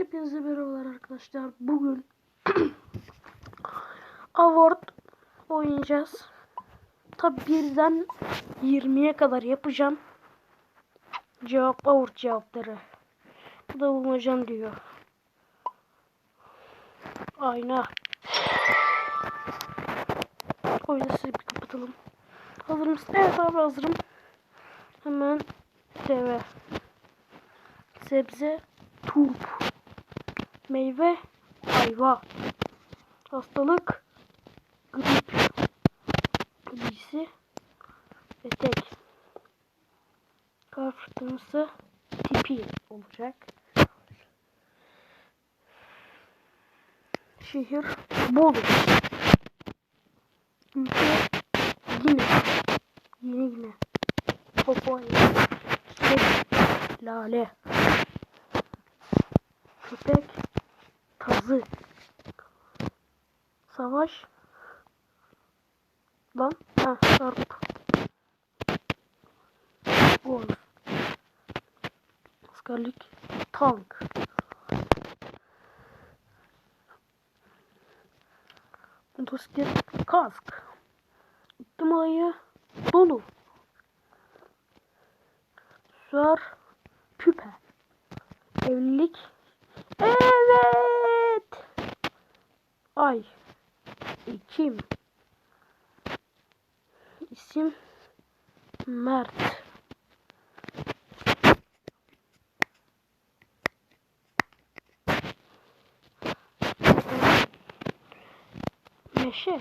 Hepinize merhabalar arkadaşlar. Bugün Award oynayacağız. Tabi birden 20'ye kadar yapacağım. Cevap Award cevapları. Bu da bulmacan diyor. Ayna. Oyunu size bir kapatalım. Hazır mısın? Evet abi hazırım. Hemen deve. Sebze. Turp. Meyve. Ayva. Hastalık. Grip. Giysi. Etek. Kar fırtınası. Tipi olacak. Şehir. Bolu. Ülke. Yine yine. Papaya. Çiçek. Lale. Köpek. Tazı. Savaş. Lan. Ha, sarp. Gol. Askerlik. Tank. Motosiklet. Kask. İklim ayı. Dolu. Süer. Küpe. Evlilik. Evet. Ay. Ekim. İsim. Mert. Meşe.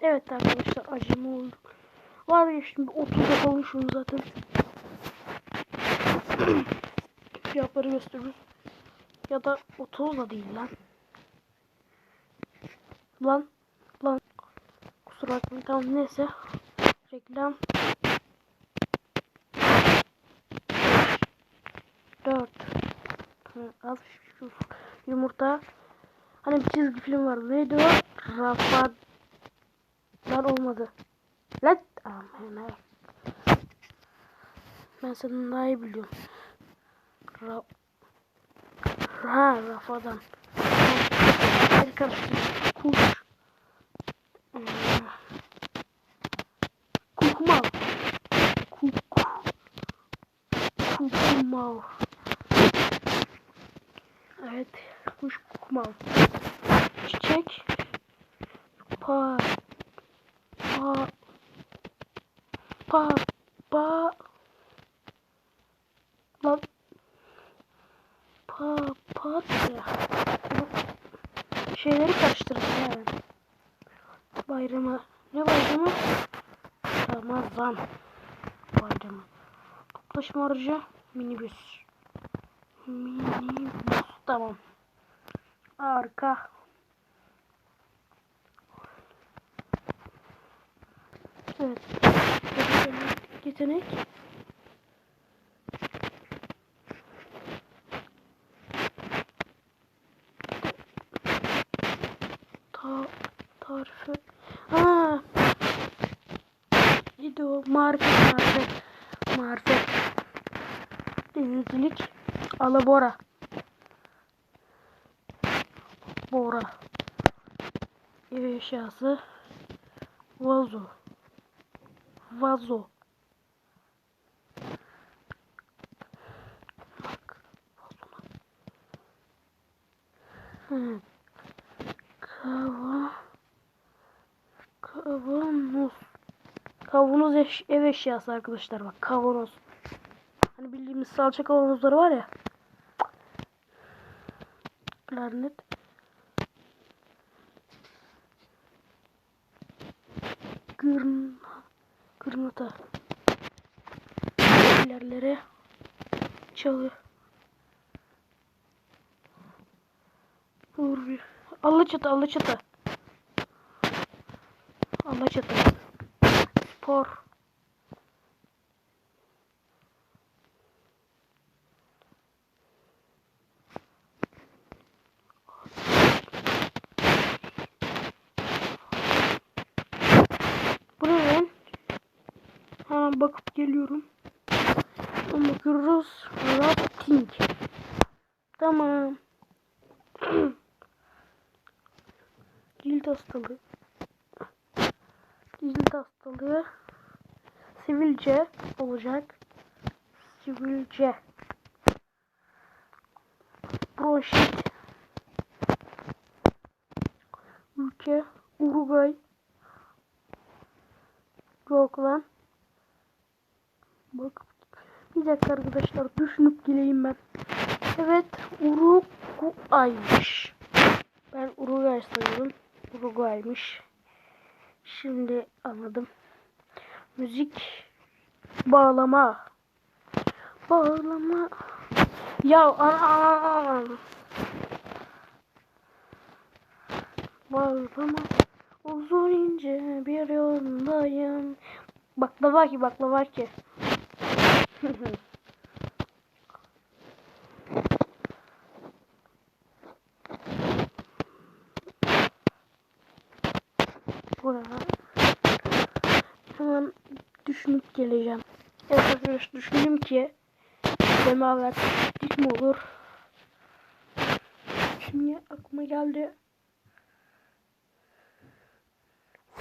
Evet arkadaşlar acımı oldu. Vazgeçtim 30 yapalım şunu zaten. Fiyatları gösteririz. Ya da 30 da değil lan. Lan. Lan. Kusura bakmayın tamam neyse. Reklam. 4 Az şu yumurta. Hani bir çizgi film vardı. Neydi o? Rafa. Lan olmadı. Lan. Aman Ben senden daha iyi biliyorum. Ra ha Rafa'dan. El karıştırdım. Kuş. Hmm. Kukumav. Kuk. Kukumav. Evet. Kuş kukumav. Çiçek. Pa. Pa. Pa. Pa. Lan. Pa. Papatya. Şeyleri karıştırdım yani. Bayramı. Ne bayramı? Ramazan. Bayramı. Toplaşma aracı. Minibüs. Minibüs. Tamam. Arka. Evet. Yetenek. Ta tarifi. Ha. Neydi o? Marifet, marifet. Marifet. Denizcilik. Alabora. Bora. Ev eşyası. Vazo. Vazo. Bak. Kava. Kavanoz. Kavanoz eş, ev eşyası arkadaşlar bak kavanoz. Hani bildiğimiz salça kavanozları var ya. Klarnet. Gırn Kırmata. İlerlere çalı. Vur bir. Alaçatı, Alaçatı. Alaçatı. Spor. Bu ne lan? Hemen bakıp geliyorum. Sonra bakıyoruz. Rafting. Tamam. Cilt hastalığı. Cilt hastalığı. Sivilce olacak. Sivilce. Bronşit. Ülke. Uruguay. Yok lan. Bak. Bir dakika arkadaşlar düşünüp geleyim ben. Evet Uruguay'mış. Ben Uruguay sanıyordum. Uruguay'mış. Şimdi anladım. Müzik bağlama. Bağlama. Ya ana. Bağlama. Uzun ince bir yoldayım. Baklava ki baklava ki. Buraya. Düşünüp geleceğim. Evet arkadaşlar düşündüm ki semaver dik mi olur? Şimdi aklıma geldi.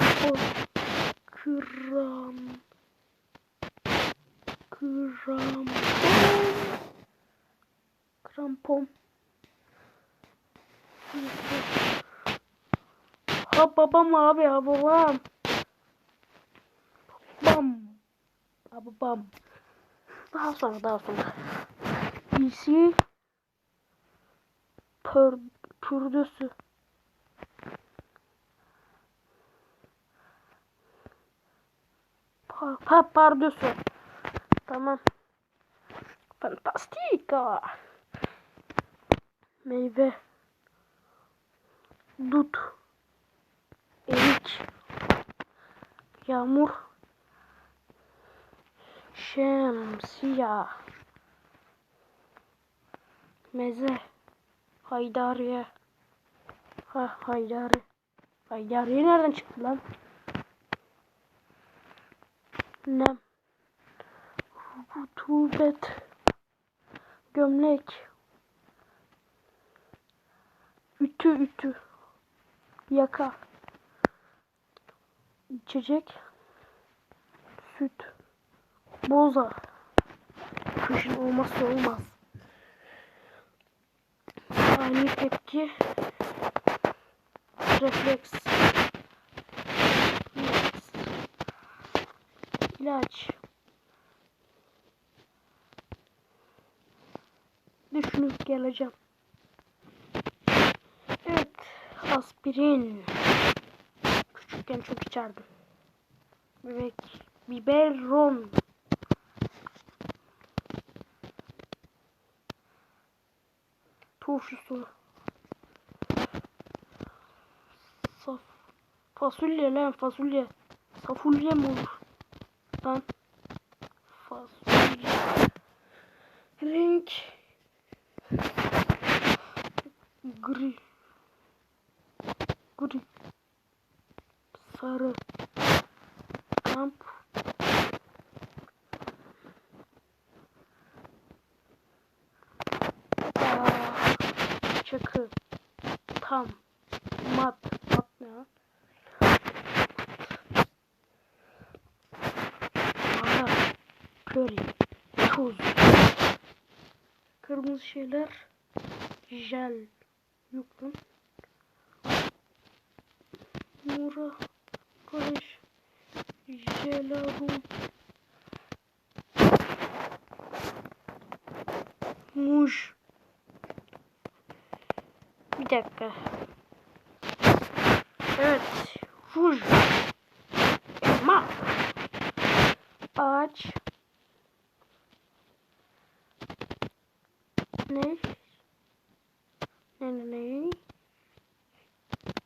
O kram krampon krampon Ha babam abi ha babam. Bam. Abi bam. Daha sonra daha sonra. PC pör, pürdüsü. Pa, pa, pardösü. Tamam. Fantastika. Meyve. Dut. Erik. Yağmur. Şemsiye. Meze. Haydariye. Ha haydari. Haydariye nereden çıktı lan? Nem. Rutubet. Gömlek. Ütü ütü. Yaka. İçecek. Süt. Boza. Kışın olmazsa olmaz. Ani tepki. Refleks. Refleks. İlaç. Düşünüp geleceğim. Evet. Aspirin. Küçükken çok içerdim. Bebek. Biberon. Turşusu. Saf. Fasulye lan fasulye. Safulye mi olur? Lan. Fasulye. Mat ne ya? Mara. Köri. Tuz. Kırmızı şeyler. Jel. Yok lan. Mora. Karış. Jelarum. Muş. Bir dakika. Evet. Ruj. Elma. Ağaç. Ne? Ne ne ne?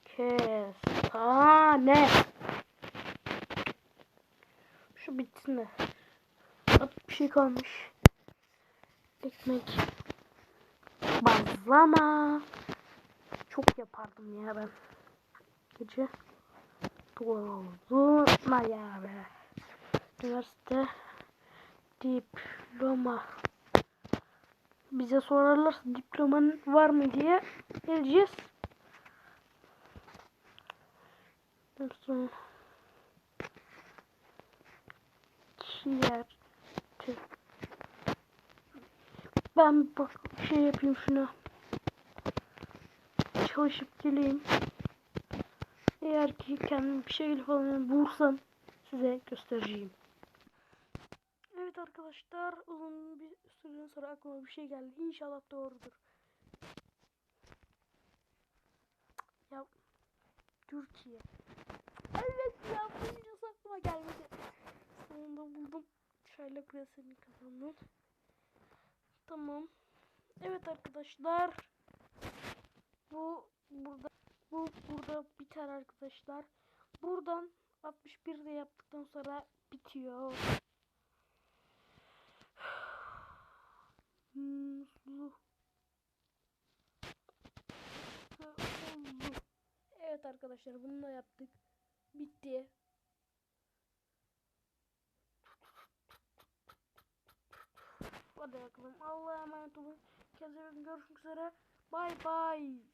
Kestane. Şu bitsin de. Hop, Bir şey kalmış. Ekmek. Bazlama. Çok yapardım ya ben. Gece. Doğru. ya be. Üniversite. Dip. Diploma. Bize sorarlarsa diploman var mı diye ne diyeceğiz? Sonra Ciğer. Ben bak şey yapayım şuna. Çalışıp geleyim. Eğer ki kendim bir şey falan bulursam size göstereceğim. Evet arkadaşlar uzun bir süreden sonra aklıma bir şey geldi. İnşallah doğrudur. Ya Türkiye. Evet ya bunca aklıma gelmedi. Sonunda buldum. Şöyle presini kazandım. Tamam. Evet arkadaşlar. Bu burada bu burada biter arkadaşlar. Buradan 61 de yaptıktan sonra bitiyor. Evet arkadaşlar bunu da yaptık. Bitti. Hadi bakalım. Allah'a emanet olun. Kendinize görüşmek üzere. Bay bay.